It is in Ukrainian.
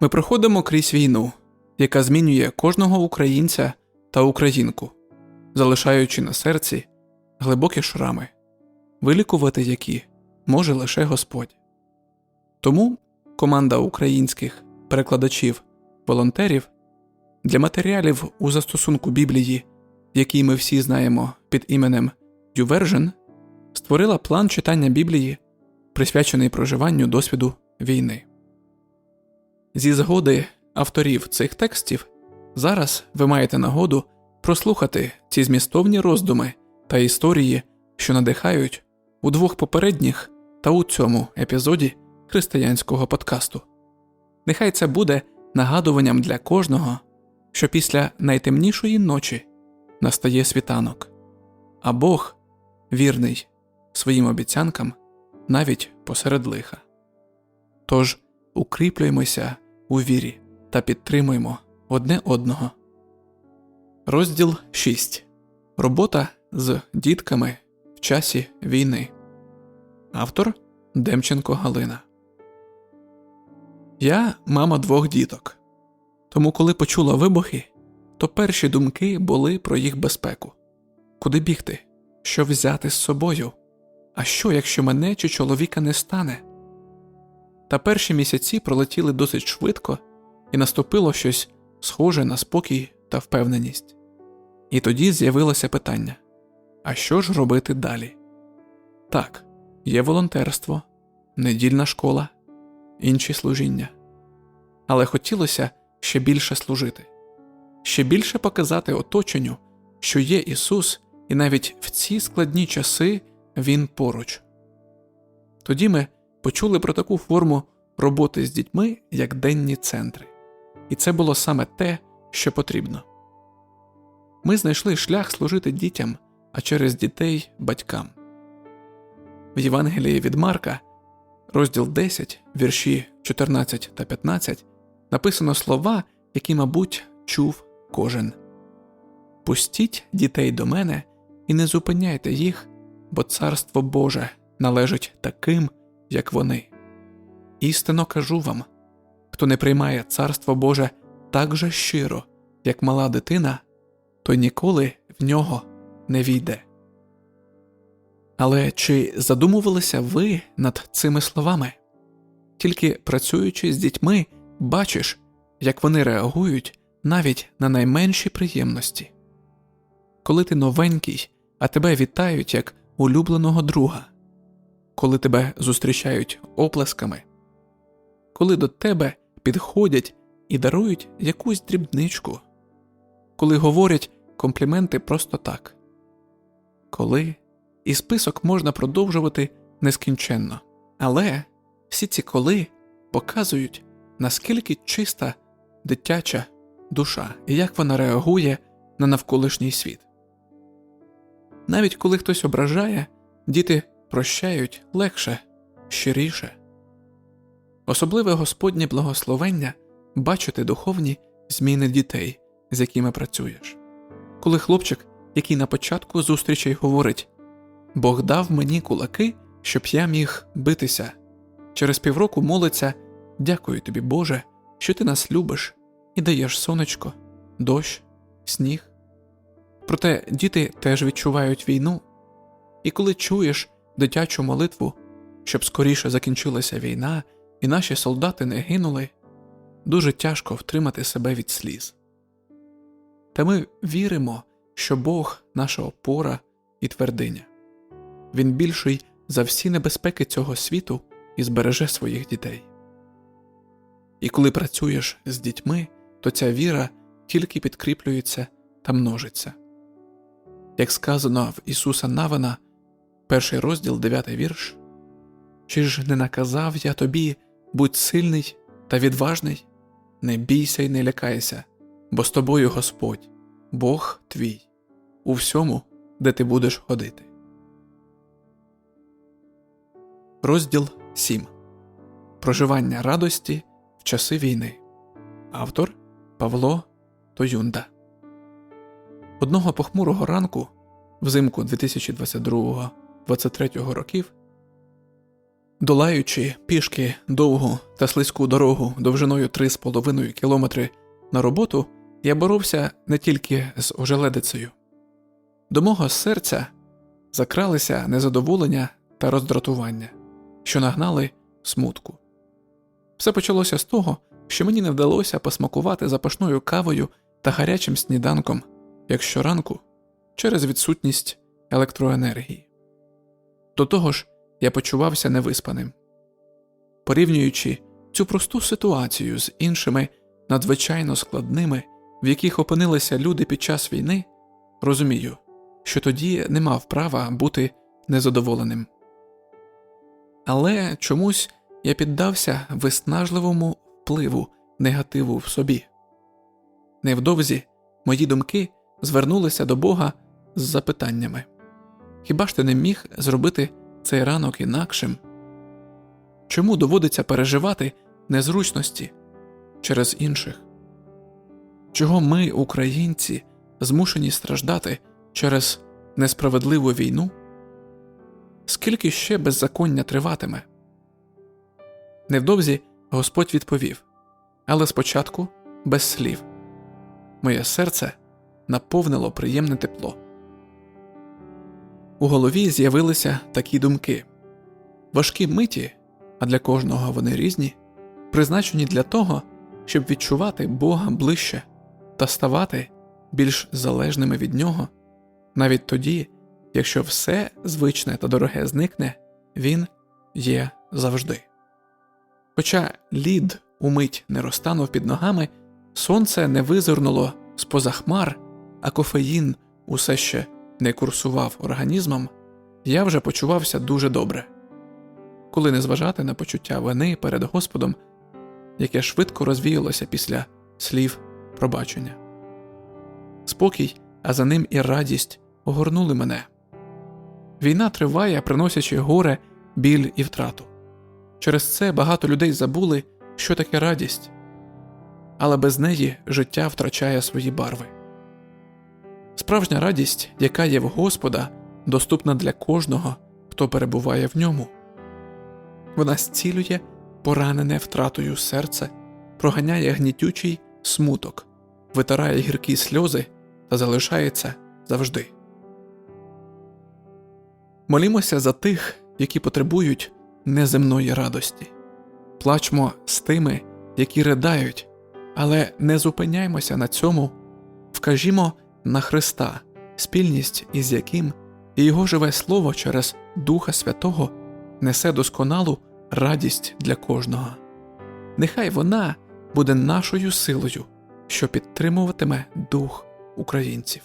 Ми проходимо крізь війну, яка змінює кожного українця та українку, залишаючи на серці глибокі шрами, вилікувати які може лише Господь. Тому команда українських перекладачів, волонтерів для матеріалів у застосунку Біблії, який ми всі знаємо під іменем YouVersion, створила план читання Біблії, присвячений проживанню досвіду війни. Зі згоди авторів цих текстів зараз ви маєте нагоду прослухати ці змістовні роздуми та історії, що надихають у двох попередніх та у цьому епізоді християнського подкасту. Нехай це буде нагадуванням для кожного, що після найтемнішої ночі настає світанок, а Бог вірний своїм обіцянкам навіть посеред лиха. Тож укріплюємося у вірі та підтримуємо одне одного. Розділ 6. Робота з дітками в часі війни. Автор Демченко Галина. Я мама двох діток. Тому, коли почула вибухи, то перші думки були про їх безпеку куди бігти, що взяти з собою, а що, якщо мене чи чоловіка не стане. Та перші місяці пролетіли досить швидко, і наступило щось схоже на спокій та впевненість. І тоді з'явилося питання: а що ж робити далі? Так, є волонтерство, недільна школа, інші служіння. Але хотілося ще більше служити, ще більше показати оточенню, що є Ісус, і навіть в ці складні часи Він поруч. Тоді ми почули про таку форму роботи з дітьми як денні центри, і це було саме те, що потрібно. Ми знайшли шлях служити дітям, а через дітей батькам. В Євангелії від Марка, розділ 10, вірші 14 та 15, написано слова, які, мабуть, чув кожен Пустіть дітей до мене і не зупиняйте їх, бо царство Боже належить таким, як вони. Істинно кажу вам хто не приймає царство Боже так же щиро, як мала дитина, той ніколи в нього не війде. Але чи задумувалися ви над цими словами? Тільки працюючи з дітьми, бачиш, як вони реагують навіть на найменші приємності. Коли ти новенький, а тебе вітають як улюбленого друга, коли тебе зустрічають оплесками, коли до тебе підходять і дарують якусь дрібничку, коли говорять компліменти просто так, коли і список можна продовжувати нескінченно, але всі ці коли показують, наскільки чиста дитяча душа і як вона реагує на навколишній світ. Навіть коли хтось ображає, діти прощають легше, щиріше. Особливе Господнє благословення бачити духовні зміни дітей, з якими працюєш. Коли хлопчик, який на початку зустрічей говорить Бог дав мені кулаки, щоб я міг битися, через півроку молиться Дякую тобі, Боже, що ти нас любиш і даєш сонечко, дощ, сніг. Проте діти теж відчувають війну, і коли чуєш дитячу молитву, щоб скоріше закінчилася війна і наші солдати не гинули, дуже тяжко втримати себе від сліз. Та ми віримо, що Бог наша опора і твердиня, Він більший за всі небезпеки цього світу і збереже своїх дітей. І коли працюєш з дітьми, то ця віра тільки підкріплюється та множиться. Як сказано в Ісуса Навина, перший розділ, дев'ятий вірш, чи ж не наказав я тобі будь сильний та відважний, не бійся й не лякайся, бо з тобою Господь, Бог твій, у всьому, де ти будеш ходити. Розділ 7 Проживання радості в часи війни. Автор Павло Тоюнда. Одного похмурого ранку, взимку 2022-2023 років, Долаючи пішки довгу та слизьку дорогу довжиною 3,5 кілометри на роботу, я боровся не тільки з ожеледицею. До мого серця закралися незадоволення та роздратування, що нагнали смутку. Все почалося з того, що мені не вдалося посмакувати запашною кавою та гарячим сніданком, як щоранку, через відсутність електроенергії. До того ж, я почувався невиспаним. Порівнюючи цю просту ситуацію з іншими надзвичайно складними, в яких опинилися люди під час війни, розумію, що тоді не мав права бути незадоволеним. Але чомусь я піддався виснажливому впливу негативу в собі. Невдовзі мої думки звернулися до Бога з запитаннями Хіба ж ти не міг зробити цей ранок інакшим? Чому доводиться переживати незручності через інших? Чого ми, українці, змушені страждати через несправедливу війну? Скільки ще беззаконня триватиме? Невдовзі Господь відповів, але спочатку без слів. Моє серце наповнило приємне тепло. У голові з'явилися такі думки важкі миті, а для кожного вони різні, призначені для того, щоб відчувати Бога ближче та ставати більш залежними від Нього, навіть тоді, якщо все звичне та дороге зникне, Він є завжди. Хоча лід умить не розтанув під ногами, сонце не визирнуло з поза хмар, а кофеїн усе ще не курсував організмом, я вже почувався дуже добре, коли не зважати на почуття вини перед Господом, яке швидко розвіялося після слів пробачення. Спокій, а за ним і радість огорнули мене. Війна триває, приносячи горе, біль і втрату. Через це багато людей забули, що таке радість, але без неї життя втрачає свої барви. Справжня радість, яка є в Господа, доступна для кожного, хто перебуває в ньому. Вона зцілює поранене втратою серце, проганяє гнітючий смуток, витирає гіркі сльози та залишається завжди. Молімося за тих, які потребують неземної радості, плачмо з тими, які ридають, але не зупиняймося на цьому, вкажімо на Христа, спільність із яким і Його живе Слово через Духа Святого несе досконалу радість для кожного. Нехай вона буде нашою силою, що підтримуватиме дух українців.